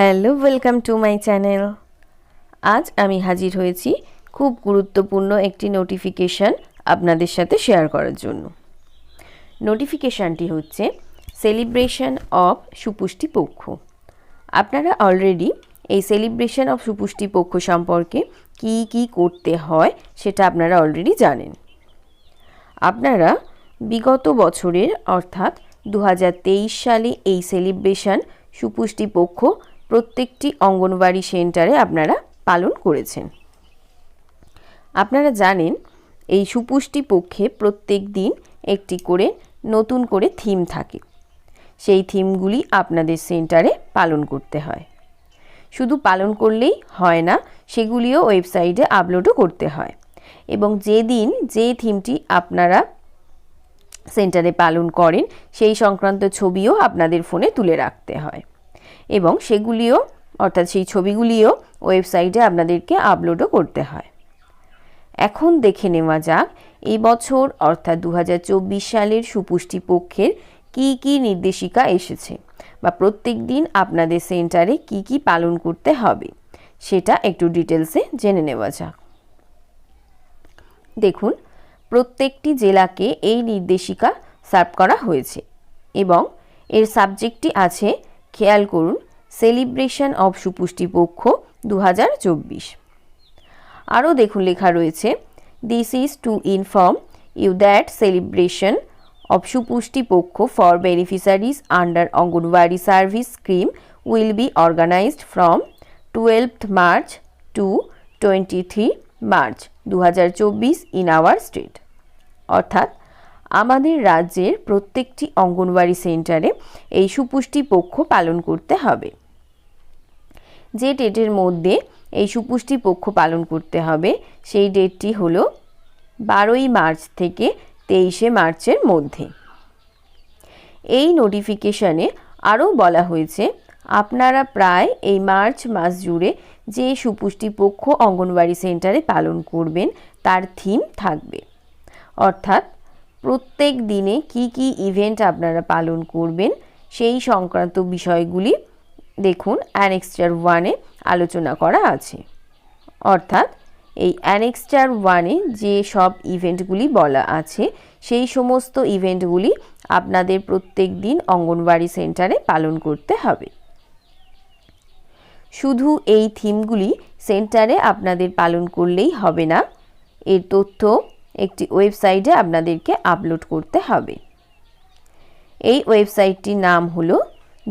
Hello, welcome to my channel. আজ আমি হাজির হয়েছি খুব গুরুত্বপূর্ণ একটি নোটিফিকেশান আপনাদের সাথে শেয়ার করার জন্য। নোটিফিকেশানটি হচ্ছে, সেলিব্রেশন অফ সুপুষ্টি পক্ষ। আপনারা অলরেডি এই সেলিব্রেশন অফ সুপুষ্টি পক্ষ সম্পর্কে কি কি করতে হয় সেটা আপনারা অলরেডি জানেন। আপনারা বিগত বছরের অর্থাৎ দু হাজার তেইশ সালে এই সেলিব্রেশন সুপুষ্টি পক্ষ প্রত্যেকটি অঙ্গনবাড়ি সেন্টারে আপনারা পালন করেছেন। আপনারা জানেন, এই সুপুষ্টি পক্ষে প্রত্যেক দিন একটি করে নতুন করে থিম থাকে। সেই থিমগুলি আপনাদের সেন্টারে পালন করতে হয়। শুধু পালন করলেই হয় না, সেগুলিও ওয়েবসাইটে আপলোডও করতে হয়। এবং যেদিন যে থিমটি আপনারা সেন্টারে পালন করেন, সেই সংক্রান্ত ছবিও আপনাদের ফোনে তুলে রাখতে হয়। এবং সেগুলিও, অর্থাৎ সেই ছবিগুলিও ওয়েবসাইটে আপনাদেরকে আপলোডও করতে হয়। এখন দেখে নেওয়া যাক, এই বছর, অর্থাৎ দু হাজার চব্বিশ সালের সুপুষ্টি পক্ষের কি কি নির্দেশিকা এসেছে বা প্রত্যেক দিন আপনাদের সেন্টারে কি কি পালন করতে হবে, সেটা একটু ডিটেলসে জেনে নেওয়া যাক। দেখুন, প্রত্যেকটি জেলাকে এই নির্দেশিকা সার্ভ করা হয়েছে এবং এর সাবজেক্টটি আছে, খেয়াল করুন সেলিব্রেশন অফ সুপুষ্টি পক্ষ দু হাজার চব্বিশ। আরও দেখুন লেখা রয়েছে this is to inform you that celebration of সুপুষ্টি পক্ষ for beneficiaries under anganwadi service scheme will be organised from twelve March to twenty three March দু হাজার চব্বিশ ইন আওয়ার স্টেট অর্থাৎ আমাদের রাজ্যের প্রত্যেকটি অঙ্গনওয়াড়ি সেন্টারে এই সুপুষ্টি পক্ষ পালন করতে হবে। যে ডেটের মধ্যে এই সুপুষ্টি পক্ষ পালন করতে হবে, সেই ডেটটি হল বারোই মার্চ থেকে তেইশে মার্চের মধ্যে। এই নোটিফিকেশনে আরও বলা হয়েছে, আপনারা প্রায় এই মার্চ মাস জুড়ে যে সুপুষ্টি পক্ষ অঙ্গনওয়াড়ি সেন্টারে পালন করবেন, তার থিম থাকবে। অর্থাৎ প্রত্যেক দিনে কি কি ইভেন্ট আপনারা পালন করবেন, সেই সংক্রান্ত বিষয়গুলি দেখুন অ্যানেক্সচার ওয়ানে আলোচনা করা আছে। অর্থাৎ এই অ্যানেক্সচার ওয়ানে যে সব ইভেন্টগুলি বলা আছে, সেই সমস্ত ইভেন্টগুলি আপনাদের প্রত্যেক দিন অঙ্গনওয়াড়ি সেন্টারে পালন করতে হবে। শুধু এই থিমগুলি সেন্টারে আপনাদের পালন করলেই হবে না। এর তথ্য একটি ওয়েবসাইটে আপনাদেরকে আপলোড করতে হবে। এই ওয়েবসাইটটির নাম হলো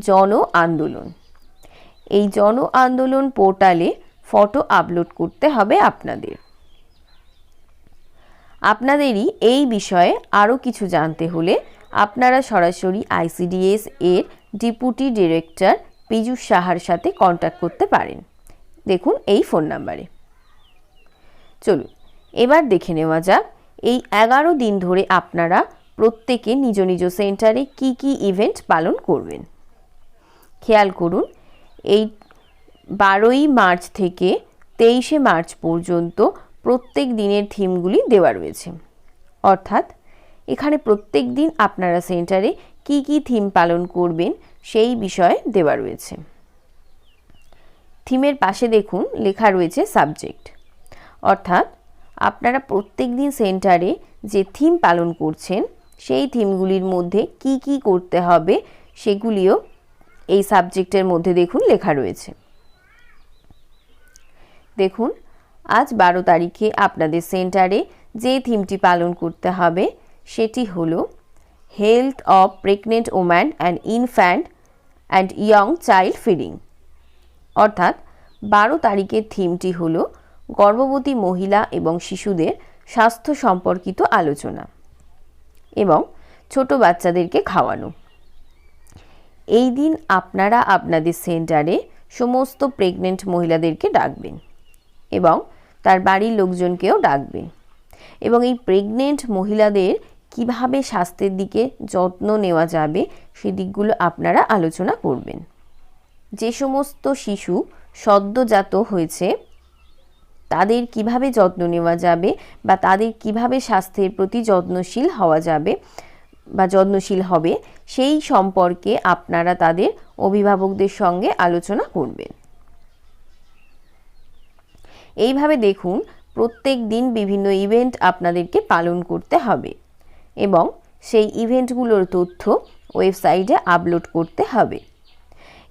জন আন্দোলন। এই জন আন্দোলন পোর্টালে ফটো আপলোড করতে হবে আপনাদের। আপনাদেরই এই বিষয়ে আরও কিছু জানতে হলে আপনারা সরাসরি আইসিডিএস এর ডেপুটি ডিরেক্টর পীযুষ সাহার সাথে কন্ট্যাক্ট করতে পারেন। দেখুন এই ফোন নাম্বারে চলুন, এবার দেখে নেওয়া যাক এই এগারো দিন ধরে আপনারা প্রত্যেকে নিজ নিজ সেন্টারে কি কি ইভেন্ট পালন করবেন? খেয়াল করুন, এই বারোই মার্চ থেকে তেইশে মার্চ পর্যন্ত প্রত্যেক দিনের থিমগুলি দেওয়া রয়েছে। অর্থাৎ এখানে প্রত্যেক দিন আপনারা সেন্টারে কি কি থিম পালন করবেন সেই বিষয়ে দেওয়া রয়েছে। থিমের পাশে দেখুন, লেখা রয়েছে সাবজেক্ট। অর্থাৎ আপনারা প্রত্যেক দিন সেন্টারে যে থিম পালন করছেন, সেই থিমগুলির মধ্যে কি কি করতে হবে, সেগুলিও এই সাবজেক্টের মধ্যে দেখুন লেখা রয়েছে। দেখুন, আজ বারো তারিখে আপনাদের সেন্টারে যে থিমটি পালন করতে হবে, সেটি হলো health of pregnant woman and infant and young child feeding. অর্থাৎ বারো তারিখের থিমটি হলো গর্ভবতী মহিলা এবং শিশুদের স্বাস্থ্য সম্পর্কিত আলোচনা এবং ছোট বাচ্চাদেরকে খাওয়ানো। এই দিন আপনারা আপনাদের সেন্টারে সমস্ত প্রেগনেন্ট মহিলাদেরকে ডাকবেন এবং তার বাড়ির লোকজনকেও ডাকবেন এবং এই প্রেগনেন্ট মহিলাদের কীভাবে স্বাস্থ্যের দিকে যত্ন নেওয়া যাবে সেদিকগুলো আপনারা আলোচনা করবেন। যে সমস্ত শিশু সদ্যজাত হয়েছে তাদের কীভাবে যত্ন নেওয়া যাবে বা তাদের কীভাবে স্বাস্থ্যের প্রতি যত্নশীল হওয়া যাবে বা যত্নশীল হবে, সেই সম্পর্কে আপনারা তাদের অভিভাবকদের সঙ্গে আলোচনা করবেন। এইভাবে দেখুন, প্রত্যেক দিন বিভিন্ন ইভেন্ট আপনাদেরকে পালন করতে হবে এবং সেই ইভেন্টগুলোর তথ্য ওয়েবসাইটে আপলোড করতে হবে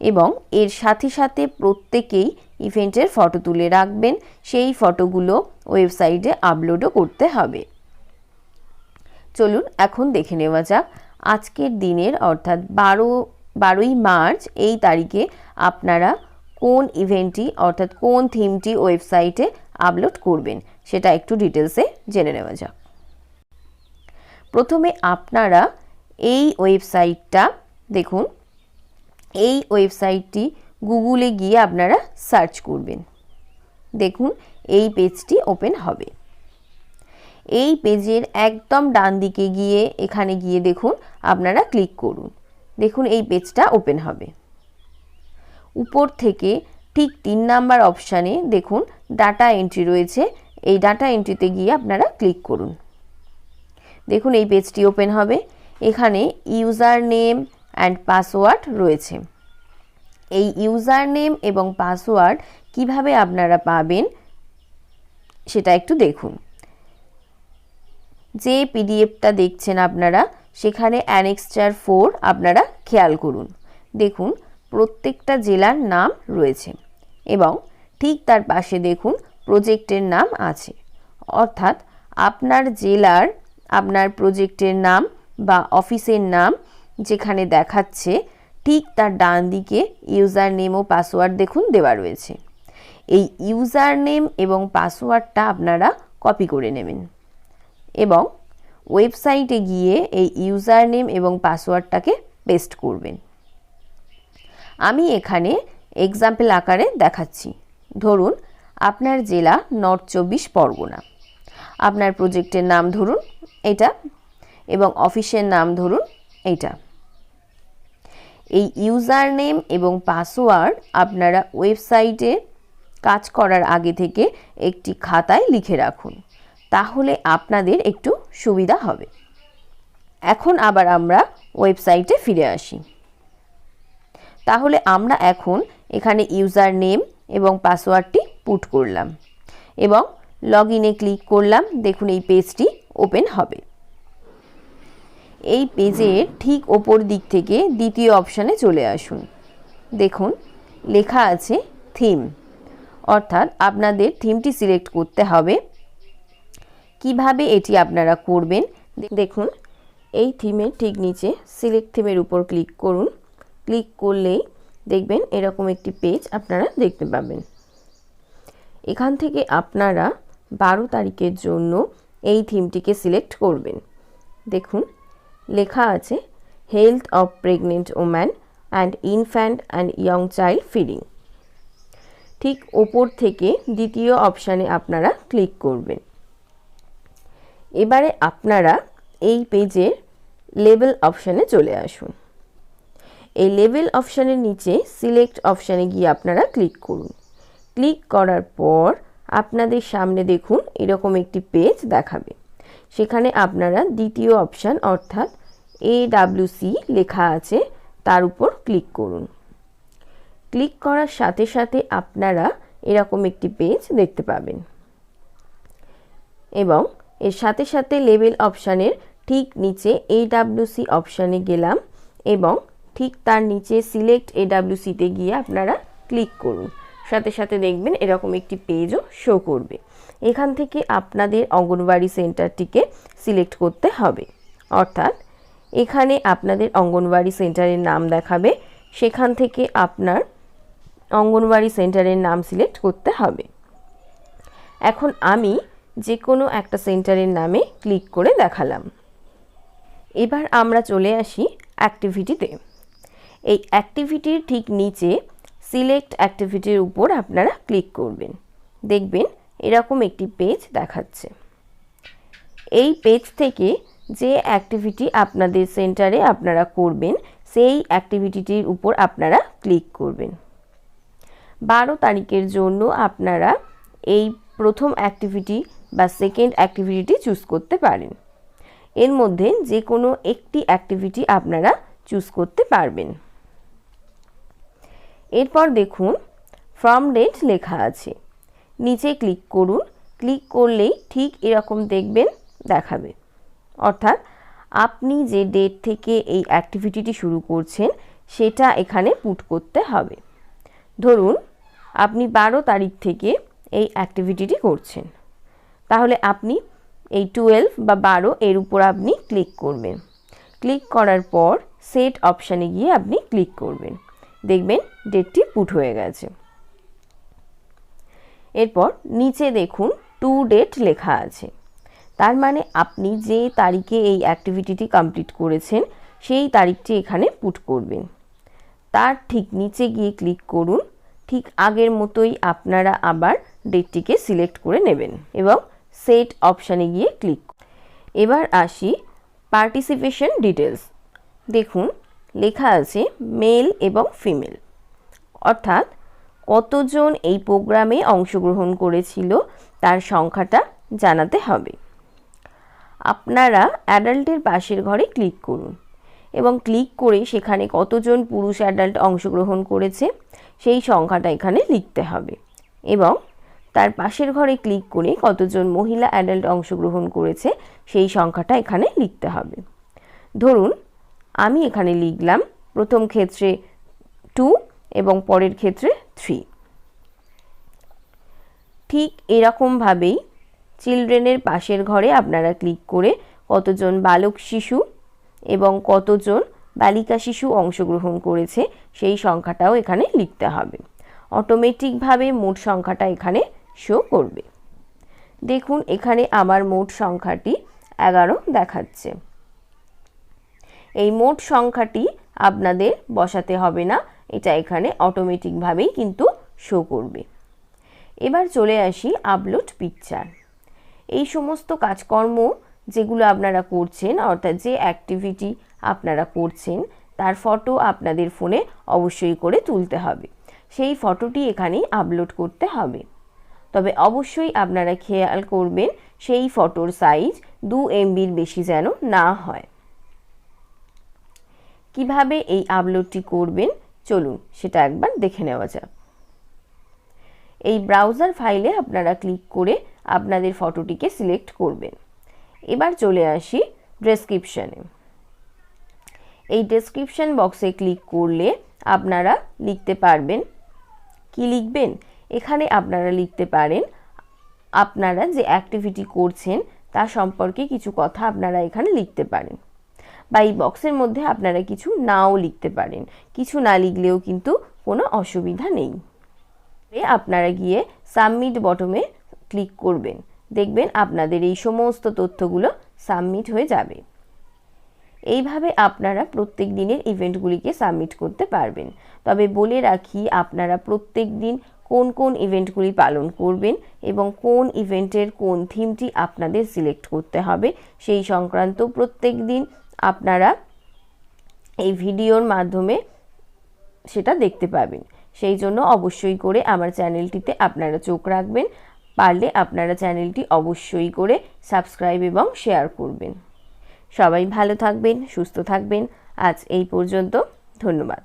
এবং এর সাথে সাথে প্রত্যেকেই ইভেন্টের ফটো তুলে রাখবেন, সেই ফটোগুলো ওয়েবসাইটে আপলোডও করতে হবে। চলুন এখন দেখে নেওয়া যাক আজকের দিনের, অর্থাৎ বারো, বারোই মার্চ, এই তারিখে আপনারা কোন ইভেন্টটি, অর্থাৎ কোন থিমটি ওয়েবসাইটে আপলোড করবেন, সেটা একটু ডিটেলসে জেনে নেওয়া যাক। প্রথমে আপনারা এই ওয়েবসাইটটা দেখুন। এই ওয়েবসাইটটি গুগলে গিয়ে আপনারা সার্চ করবেন। দেখুন, এই পেজটি ওপেন হবে। এই পেজের একদম ডান দিকে গিয়ে, এখানে গিয়ে দেখুন, আপনারা ক্লিক করুন। দেখুন, এই পেজটা ওপেন হবে। উপর থেকে ঠিক তিন নাম্বার অপশানে দেখুন, ডাটা এন্ট্রি রয়েছে। এই ডাটা এন্ট্রিতে গিয়ে আপনারা ক্লিক করুন। দেখুন, এই পেজটি ওপেন হবে। এখানে ইউজার নেম অ্যান্ড পাসওয়ার্ড রয়েছে। এই ইউজার নেম এবং পাসওয়ার্ড কীভাবে আপনারা পাবেন সেটা একটু দেখুন। যে পিডিএফটা দেখছেন আপনারা, সেখানে অ্যানেক্সচার ফোর আপনারা খেয়াল করুন। দেখুন, প্রত্যেকটা জেলার নাম রয়েছে এবং ঠিক তার পাশে দেখুন, প্রজেক্টের নাম আছে। অর্থাৎ আপনার জেলার, আপনার প্রজেক্টের নাম বা অফিসের নাম যেখানে দেখাচ্ছে ঠিক তার ডান দিকে ইউজার নেম ও পাসওয়ার্ড দেখুন দেওয়া রয়েছে। এই ইউজার নেম এবং পাসওয়ার্ডটা আপনারা কপি করে নেবেন। এবং ওয়েবসাইটে গিয়ে এই ইউজার নেম এবং পাসওয়ার্ডটাকে পেস্ট করবেন। আমি এখানে এক্সাম্পল আকারে দেখাচ্ছি। ধরুন, আপনার জেলা নর্থ চব্বিশ পরগনা। আপনার প্রজেক্টের নাম ধরুন এটা এবং অফিসের নাম ধরুন এইটা এই ইউজার নেম এবং পাসওয়ার্ড আপনারা ওয়েবসাইটে কাজ করার আগে থেকে একটি খাতায় লিখে রাখুন। তাহলে আপনাদের একটু সুবিধা হবে। এখন আবার আমরা ওয়েবসাইটে ফিরে আসি। তাহলে আমরা এখন এখানে ইউজার নেম এবং পাসওয়ার্ডটি পুট করলাম এবং লগ ইনে ক্লিক করলাম। দেখুন এই পেজটি ওপেন হবে। এই পেজের ঠিক ওপর দিক থেকে দ্বিতীয় অপশানে চলে আসুন। দেখুন, লেখা আছে থিম। অর্থাৎ আপনাদের থিমটি সিলেক্ট করতে হবে। কীভাবে এটি আপনারা করবেন? দেখুন, এই থিমের ঠিক নিচে সিলেক্ট থিমের উপর ক্লিক করুন। ক্লিক করলেই দেখবেন এরকম একটি পেজ আপনারা দেখতে পাবেন। এখান থেকে আপনারা বারো তারিখের জন্য এই থিমটিকে সিলেক্ট করবেন। দেখুন লেখা আছে health of pregnant woman and infant and young child feeding ঠিক ওপর থেকে দ্বিতীয় অপশানে আপনারা ক্লিক করবেন। এবারে আপনারা এই পেজের লেবেল অপশানে চলে আসুন। এই লেবেল অপশানের নিচে সিলেক্ট অপশানে গিয়ে আপনারা ক্লিক করুন। ক্লিক করার পর আপনাদের সামনে দেখুন এরকম একটি পেজ দেখাবে। সেখানে আপনারা দ্বিতীয় অপশান অর্থাৎ এ সি লেখা আছে, তার উপর ক্লিক করুন। ক্লিক করার সাথে সাথে আপনারা এরকম একটি পেজ দেখতে পাবেন। এবং এর সাথে সাথে লেবেল অপশানের ঠিক নিচে সি অপশানে গেলাম এবং ঠিক তার নিচে সিলেক্ট এডাব্লিউসিতে গিয়ে আপনারা ক্লিক করুন। সাথে সাথে দেখবেন এরকম একটি পেজও শো করবে। এখান থেকে আপনাদের অঙ্গনবাড়ি সেন্টারটিকে সিলেক্ট করতে হবে। অর্থাৎ এখানে আপনাদের অঙ্গনওয়াড়ি সেন্টারের নাম দেখাবে, সেখান থেকে আপনার অঙ্গনওয়াড়ি সেন্টারের নাম সিলেক্ট করতে হবে। এখন আমি যে কোনো একটা সেন্টারের নামে ক্লিক করে দেখালাম। এবার আমরা চলে আসি অ্যাক্টিভিটিতে এই অ্যাক্টিভিটির ঠিক নিচে সিলেক্ট অ্যাক্টিভিটির উপর আপনারা ক্লিক করবেন। দেখবেন এরকম একটি পেজ দেখাচ্ছে। এই পেজ থেকে যে অ্যাক্টিভিটি আপনাদের সেন্টারে আপনারা করবেন, সেই অ্যাক্টিভিটিটির উপর আপনারা ক্লিক করবেন। বারো তারিখের জন্য আপনারা এই প্রথম অ্যাক্টিভিটি বা সেকেন্ড অ্যাক্টিভিটি চুজ করতে পারেন। এর মধ্যে যে কোনো একটি অ্যাক্টিভিটি আপনারা চুজ করতে পারবেন। এরপর দেখুন ফ্রম ডেট লেখা আছে। নিচে ক্লিক করুন ক্লিক করলেই ঠিক এরকম দেখবেন, দেখাবে। অর্থাৎ আপনি যে ডেট থেকে এই অ্যাক্টিভিটিটি শুরু করছেন, সেটা এখানে পুট করতে হবে। ধরুন, আপনি বারো তারিখ থেকে এই অ্যাক্টিভিটিটি করছেন। তাহলে আপনি এই টুয়েলভ বা বারো এর উপর আপনি ক্লিক করবেন। ক্লিক করার পর সেট অপশানে গিয়ে আপনি ক্লিক করবেন। দেখবেন ডেটটি পুট হয়ে গেছে। এরপর নিচে দেখুন টু ডেট লেখা আছে। তার মানে আপনি যে তারিখে এই অ্যাক্টিভিটিটি কমপ্লিট করেছেন, সেই তারিখটি এখানে পুট করবেন। তার ঠিক নিচে গিয়ে ক্লিক করুন, ঠিক আগের মতোই আপনারা আবার ডেটটিকে সিলেক্ট করে নেবেন এবং সেট অপশানে গিয়ে ক্লিক এবার আসি পার্টিসিপেশন ডিটেলস দেখুন লেখা আছে মেল এবং ফিমেল। অর্থাৎ কতজন এই প্রোগ্রামে অংশগ্রহণ করেছিল তার সংখ্যাটা জানাতে হবে। আপনারা অ্যাডাল্টের পাশের ঘরে ক্লিক করুন এবং ক্লিক করে সেখানে কতজন পুরুষ অ্যাডাল্ট অংশগ্রহণ করেছে সেই সংখ্যাটা এখানে লিখতে হবে এবং তার পাশের ঘরে ক্লিক করে কতজন মহিলা অ্যাডাল্ট অংশগ্রহণ করেছে সেই সংখ্যাটা এখানে লিখতে হবে। ধরুন আমি এখানে লিখলাম প্রথম ক্ষেত্রে টু এবং পরের ক্ষেত্রে থ্রি ঠিক এরকমভাবেই চিলড্রেনের পাশের ঘরে আপনারা ক্লিক করে কতজন বালক শিশু এবং কতজন বালিকা শিশু অংশগ্রহণ করেছে সেই সংখ্যাটাও এখানে লিখতে হবে। অটোমেটিকভাবে মোট সংখ্যাটা এখানে শো করবে। দেখুন, এখানে আমার মোট সংখ্যাটি এগারো দেখাচ্ছে। এই মোট সংখ্যাটি আপনাদের বসাতে হবে না। এটা এখানে অটোমেটিকভাবেই কিন্তু শো করবে। এবার চলে আসি আপলোড পিকচার এই সমস্ত কাজকর্ম যেগুলো আপনারা করছেন, অর্থাৎ যে অ্যাক্টিভিটি আপনারা করছেন, তার ফটো আপনাদের ফোনে অবশ্যই করে তুলতে হবে। সেই ফটোটি এখানেই আপলোড করতে হবে। তবে অবশ্যই আপনারা খেয়াল করবেন, সেই ফটোর সাইজ দু এমবির বেশি যেন না হয়। কীভাবে এই আপলোডটি করবেন? চলুন, সেটা একবার দেখে নেওয়া যাক। এই ব্রাউজার ফাইলে আপনারা ক্লিক করে আপনাদের ফটোটিকে সিলেক্ট করবেন। এবার চলে আসি ডেসক্রিপশানে এই ডেসক্রিপশান বক্সে ক্লিক করলে আপনারা লিখতে পারবেন, কি লিখবেন? এখানে আপনারা লিখতে পারেন, আপনারা যে অ্যাক্টিভিটি করছেন, তা সম্পর্কে কিছু কথা আপনারা এখানে লিখতে পারেন। বা এই বক্সের মধ্যে আপনারা কিছু নাও লিখতে পারেন। কিছু না লিখলেও কিন্তু কোনো অসুবিধা নেই। আপনারা গিয়ে সাবমিট বটমে ক্লিক করবেন। দেখবেন আপনাদের এই সমস্ত তথ্যগুলো সাবমিট হয়ে যাবে। এইভাবে আপনারা প্রত্যেক দিনের ইভেন্টগুলিকে সাবমিট করতে পারবেন। তবে বলে রাখি, আপনারা প্রত্যেক দিন কোন কোন ইভেন্টগুলি পালন করবেন এবং কোন ইভেন্টের কোন থিমটি আপনাদের সিলেক্ট করতে হবে, সেই সংক্রান্ত প্রত্যেক দিন আপনারা এই ভিডিওর মাধ্যমে সেটা দেখতে পাবেন। সেই জন্য অবশ্যই করে আমার চ্যানেলটিতে আপনারা চোখ রাখবেন, পারলে আপনারা চ্যানেলটি অবশ্যই করে সাবস্ক্রাইব এবং শেয়ার করবেন। সবাই ভালো থাকবেন, সুস্থ থাকবেন। আজ এই পর্যন্ত, ধন্যবাদ।